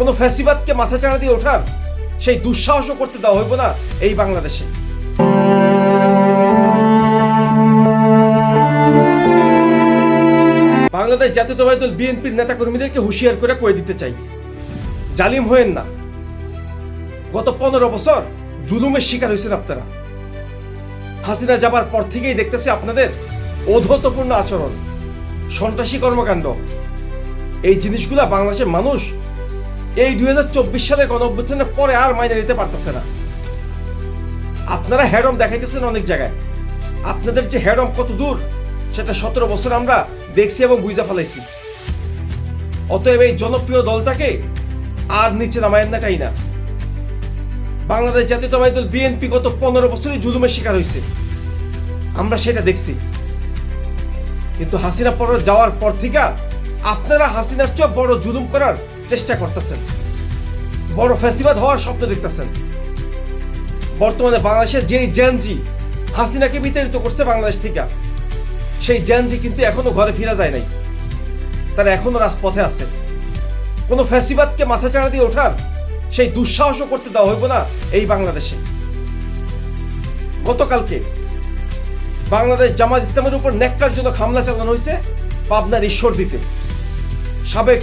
কোনো ফ্যাসিবাদকে মাথা চাড়া দিয়ে ওঠার সেই দুঃসাহসও করতে দেওয়া হইব না এই বাংলাদেশে। বাংলাদেশ জাতীয়তাবাদী দল বিএনপির নেতা কর্মীদেরকে হুঁশিয়ার করে কয়ে দিতে চাই। জালিম হয়েন না। গত পনেরো বছর জুলুমের শিকার হয়েছেন আপনারা। হাসিনা যাবার পর থেকেই দেখতেছি আপনাদের অধতপূর্ণ আচরণ, সন্ত্রাসী কর্মকাণ্ড। এই জিনিসগুলা বাংলাদেশের মানুষ এই দুই হাজার সালের গণ অভ্যুত্থানের পরে আর মাইনে নিতে পারতেছে না। আপনারা হ্যাডম দেখাইতেছেন অনেক জায়গায়। আপনাদের যে হ্যাডম কত দূর, সেটা সতেরো বছর আমরা দেখছি এবং বুঝা ফেলাইছি। অতএব এই জনপ্রিয় দলটাকে আর নিচে না তাই না। বাংলাদেশ জাতীয়তাবাদী দল বিএনপি গত পনেরো বছরই জুলুমের শিকার হয়েছে। আমরা সেটা দেখছি। কিন্তু হাসিনা পর যাওয়ার পর থেকে আপনারা হাসিনার চেয়ে বড় জুলুম করার চেষ্টা করতেছেন। বড় ফ্যাসিবাদ হওয়ার স্বপ্ন দেখতেছেন। বর্তমানে বাংলাদেশের যেই জ্যানজি হাসিনাকে বিতাড়িত করছে বাংলাদেশ থেকে, সেই জ্যানজি কিন্তু এখনও ঘরে ফিরা যায় নাই। তারা এখনও রাজপথে আছে। কোনো ফ্যাসিবাদকে মাথা চাড়া দিয়ে ওঠার সেই দুঃসাহসও করতে দেওয়া হইব না এই বাংলাদেশে। গতকালকে বাংলাদেশ জামাত ইসলামের উপর ন্যাক্কারজনক হামলা চালানো হয়েছে পাবনার ঈশ্বর দিতে সাবেক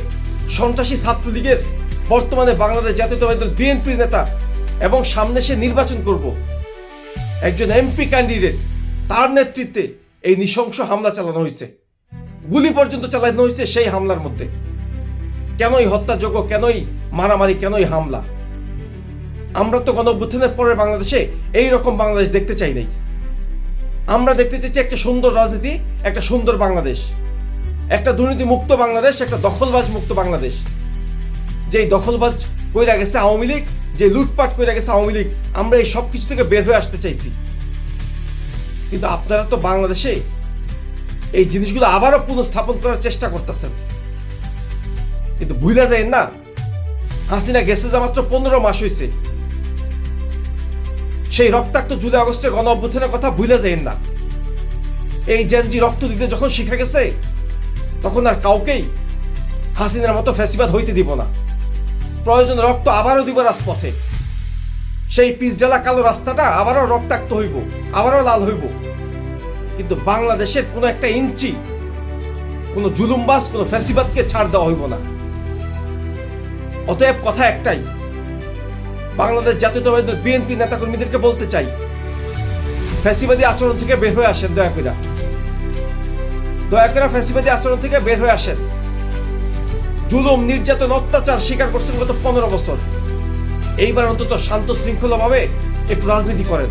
সন্ত্রাসী ছাত্রলীগের বর্তমানে বাংলাদেশ জাতীয়তাবাদী দল বিএনপির নেতা এবং সামনে সে নির্বাচন করব। একজন এমপি ক্যান্ডিডেট তার নেতৃত্বে এই নৃশংস হামলা চালানো হয়েছে। গুলি পর্যন্ত চালানো হয়েছে সেই হামলার মধ্যে। কেনই হত্যাযোগ্য, কেনই মারামারি, কেনই হামলা? আমরা তো গণ অভ্যুত্থানের পরে বাংলাদেশে এই রকম বাংলাদেশ দেখতে চাই নাই। আমরা দেখতে চাইছি একটা সুন্দর রাজনীতি, একটা সুন্দর বাংলাদেশ। একটা দুর্নীতি মুক্ত বাংলাদেশ, একটা দখলবাজ মুক্ত বাংলাদেশ। যেই দখলবাজ কইরা গেছে আওয়ামী লীগ, যে লুটপাট কইরা গেছে আওয়ামী লীগ, আমরা এই সব কিছু থেকে বের হয়ে আসতে চাইছি। কিন্তু আপনারা তো বাংলাদেশে এই জিনিসগুলো আবারও পুনঃস্থাপন করার চেষ্টা করতেছেন। কিন্তু ভুলা যায় না, হাসিনা গেছে যা মাত্র পনেরো মাস হয়েছে সেই রক্তাক্ত জুলাই আগস্টের গণ অভ্যুত্থানের কথা ভুলে যায় না। এই জেনজি রক্ত দিতে যখন শিখা গেছে তখন আর কাউকেই হাসিনার মতো ফ্যাসিবাদ হইতে দিব না। প্রয়োজন রক্ত আবারও দিব রাজপথে। সেই পিস জ্বালা কালো রাস্তাটা আবারও রক্তাক্ত হইব, আবারও লাল হইব। কিন্তু বাংলাদেশের কোনো একটা ইঞ্চি কোনো জুলুমবাস কোনো ফ্যাসিবাদকে ছাড় দেওয়া হইব না। অতএব কথা একটাই, বাংলাদেশ জাতীয়তাবাদী বিএনপি নেতাকর্মীদেরকে বলতে চাই, ফ্যাসিবাদী আচরণ থেকে বের হয়ে আসেন দয়া করে। দয়া করে ফ্যাসিবাদী আচরণ থেকে বের হয়ে আসেন। জুলুম, নির্যাতন, অত্যাচার স্বীকার করছেন গত পনেরো বছর। এইবার অন্তত শান্ত শৃঙ্খলা ভাবে একটু রাজনীতি করেন।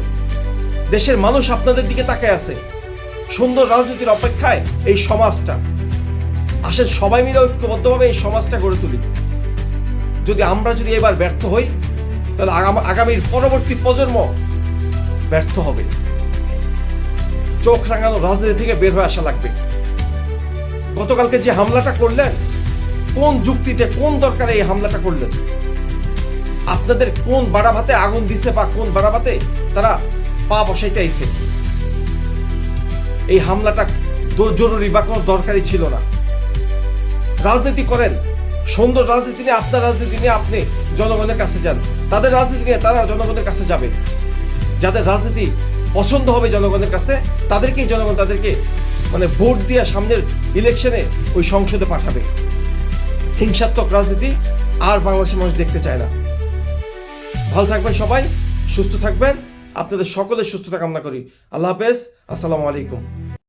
দেশের মানুষ আপনাদের দিকে তাকায় আছে। সুন্দর রাজনীতির অপেক্ষায় এই সমাজটা। আসেন সবাই মিলে ঐক্যবদ্ধভাবে এই সমাজটা গড়ে তুলি। যদি আমরা যদি এবার ব্যর্থ হই, তাহলে আগামীর পরবর্তী প্রজন্ম ব্যর্থ হবে। চোখ রাঙানো রাজনীতি থেকে বের হয়ে আসা লাগবে। গতকালকে যে হামলাটা করলেন, কোন যুক্তিতে কোন দরকারে এই হামলাটা করলেন? আপনাদের কোন বাড়াভাতে আগুন দিছে বা কোন বাড়াভাতে তারা পা বসাইতে আইছে এই হামলাটা জরুরি বা কোনো দরকারি ছিল না। রাজনীতি করেন, সুন্দর রাজনীতি নিয়ে, আপনার রাজনীতি নিয়ে আপনি জনগণের কাছে যান। তাদের রাজনীতি নিয়ে তারা জনগণের কাছে যাবে। যাদের রাজনীতি পছন্দ হবে জনগণের কাছে, তাদেরকেই জনগণ তাদেরকে মানে ভোট দিয়ে সামনের ইলেকশনে ওই সংসদে পাঠাবে। হিংসাত্মক রাজনীতি আর বাংলাদেশের মানুষ দেখতে চায় না। ভালো থাকবেন সবাই, সুস্থ থাকবেন। আপনাদের সকলের সুস্থতা কামনা করি। আল্লাহ হাফেজ, আসসালামু আলাইকুম।